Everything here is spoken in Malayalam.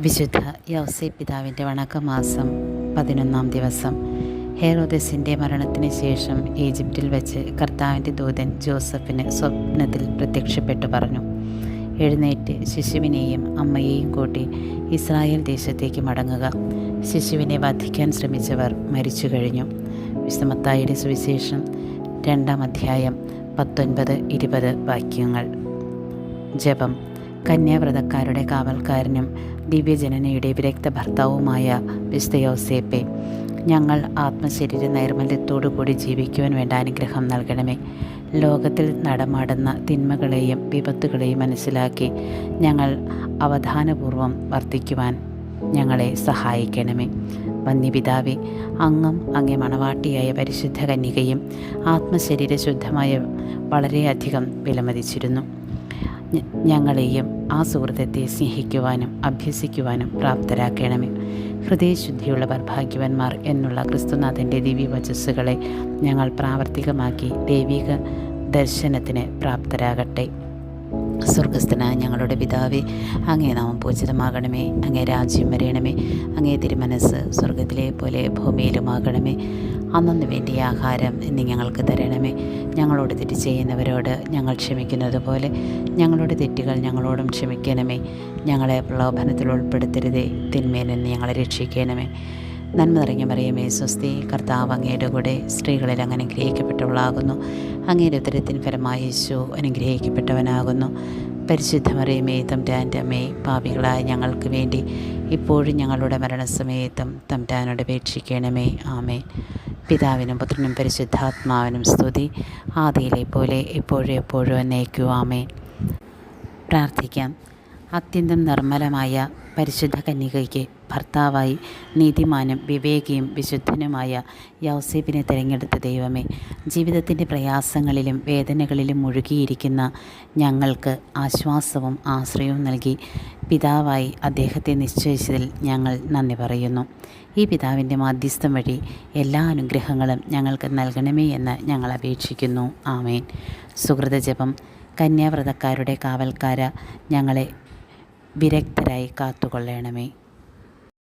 വിശുദ്ധ യൗസി പിതാവിന്റെ വണക്കമാസം പതിനൊന്നാം ദിവസം. ഹേറോദസിന്റെ മരണത്തിന് ശേഷം ഈജിപ്തിൽ വെച്ച് കർത്താവിന്റെ ദൂതൻ ജോസഫിന് സ്വപ്നത്തിൽ പ്രത്യക്ഷപ്പെട്ടു പറഞ്ഞു. എഴുന്നേറ്റ് ശിശുവിനെയും അമ്മയെയും കൂട്ടി ഇസ്രായേൽ ദേശത്തേക്ക് മടങ്ങുക. ശിശുവിനെ വധിക്കാൻ ശ്രമിച്ചവർ മരിച്ചു കഴിഞ്ഞു. വിശ്രമത്തായുടെ സുവിശേഷം രണ്ടാം അധ്യായം പത്തൊൻപത് ഇരുപത് വാക്യങ്ങൾ. ജപം. കന്യാവ്രതക്കാരുടെ കാവൽക്കാരനും ദിവ്യജനനയുടെ വിരക്ത ഭർത്താവുമായ വിശുദ്ധ യോസേപ്പെ ഞങ്ങൾ ആത്മശരീര നൈർമല്യത്തോടു കൂടി ജീവിക്കുവാൻ വേണ്ട അനുഗ്രഹം നൽകണമേ. ലോകത്തിൽ നടമാടുന്ന തിന്മകളെയും വിപത്തുകളെയും മനസ്സിലാക്കി ഞങ്ങൾ അവധാനപൂർവം വർത്തിക്കുവാൻ ഞങ്ങളെ സഹായിക്കണമേ. വന്യപിതാവെ അങ്ങും അങ്ങേ മണവാട്ടിയായ പരിശുദ്ധ കന്യകയും ആത്മശരീര ശുദ്ധമായ വളരെയധികം വിലമതിച്ചിരുന്നു. ഞങ്ങളെയും ആ സുഹൃത്തെ സ്നേഹിക്കുവാനും അഭ്യസിക്കുവാനും പ്രാപ്തരാക്കണമേ. ഹൃദയശുദ്ധിയുള്ളവർ ഭാഗ്യവാന്മാർ എന്നുള്ള ക്രിസ്തുനാഥന്റെ ദിവ്യവചസ്സുകളെ ഞങ്ങൾ പ്രാവർത്തികമാക്കി ദൈവിക ദർശനത്തിന് പ്രാപ്തരാകട്ടെ. സ്വർഗസ്ഥനായ ഞങ്ങളുടെ പിതാവേ അങ്ങേ നാമം പൂജിതമാകണമേ. അങ്ങേ രാജ്യം വരയണമേ അങ്ങേ തിരുമനസ് സ്വർഗത്തിലെ പോലെ ഭൂമിയിലുമാകണമേ. അന്നു വേണ്ടിയ ആഹാരം ഇന്ന് ഞങ്ങൾക്ക് തരണമേ. ഞങ്ങളോട് തെറ്റ് ചെയ്യുന്നവരോട് ഞങ്ങൾ ക്ഷമിക്കുന്നത് പോലെ ഞങ്ങളുടെ തെറ്റുകൾ ഞങ്ങളോടും ക്ഷമിക്കണമേ. ഞങ്ങളെ പ്രലോഭനത്തിൽ ഉൾപ്പെടുത്തരുതേ. തിന്മയിൽ നിന്ന് ഞങ്ങളെ രക്ഷിക്കണമേ. നന്മ നിറഞ്ഞ മറിയമേ സ്വസ്തി കർത്താവ് അങ്ങയുടെ കൂടെ സ്ത്രീകളിൽ അങ്ങ് അനുഗ്രഹിക്കപ്പെട്ടവളാകുന്നു അങ്ങയുടെ ഉത്തരത്തിൻ ഫലമായി യേശു അനുഗ്രഹിക്കപ്പെട്ടവനാകുന്നു. പരിശുദ്ധ മറിയമേ തമ്പ്രാന്റെ അമ്മേ പാപികളായ ഞങ്ങൾക്ക് വേണ്ടി ഇപ്പോഴും ഞങ്ങളുടെ മരണസമയത്തും തമ്പ്രാനോട് അപേക്ഷിക്കണമേ. ആമേൻ. പിതാവിനും പുത്രനും പരിശുദ്ധാത്മാവിനും സ്തുതി. ആദിയിലെ പോലെ ഇപ്പോഴും എപ്പോഴും എന്നേക്കു. ആമേ പ്രാർത്ഥിക്കാം. അത്യന്തം നിർമ്മലമായ പരിശുദ്ധ കന്യകയ്ക്ക് ഭർത്താവായി നീതിമാനും വിവേകിയും വിശുദ്ധനുമായ യൗസേപ്പിനെ തിരഞ്ഞെടുത്ത ദൈവമേ ജീവിതത്തിന്റെ പ്രയാസങ്ങളിലും വേദനകളിലും മുഴുകിയിരിക്കുന്ന ഞങ്ങൾക്ക് ആശ്വാസവും ആശ്രയവും നൽകി പിതാവായി അദ്ദേഹത്തെ നിശ്ചയിച്ചതിൽ ഞങ്ങൾ നന്ദി പറയുന്നു. ഈ പിതാവിന്റെ മാധ്യസ്ഥം വഴി എല്ലാ അനുഗ്രഹങ്ങളും ഞങ്ങൾക്ക് നൽകണമേ എന്ന് ഞങ്ങൾ അപേക്ഷിക്കുന്നു. ആമേൻ. സുഹൃതജപം കന്യാവ്രതക്കാരുടെ കാവൽക്കാര ഞങ്ങളെ വിരക്തരായി കാത്തുകൊള്ളണമേ.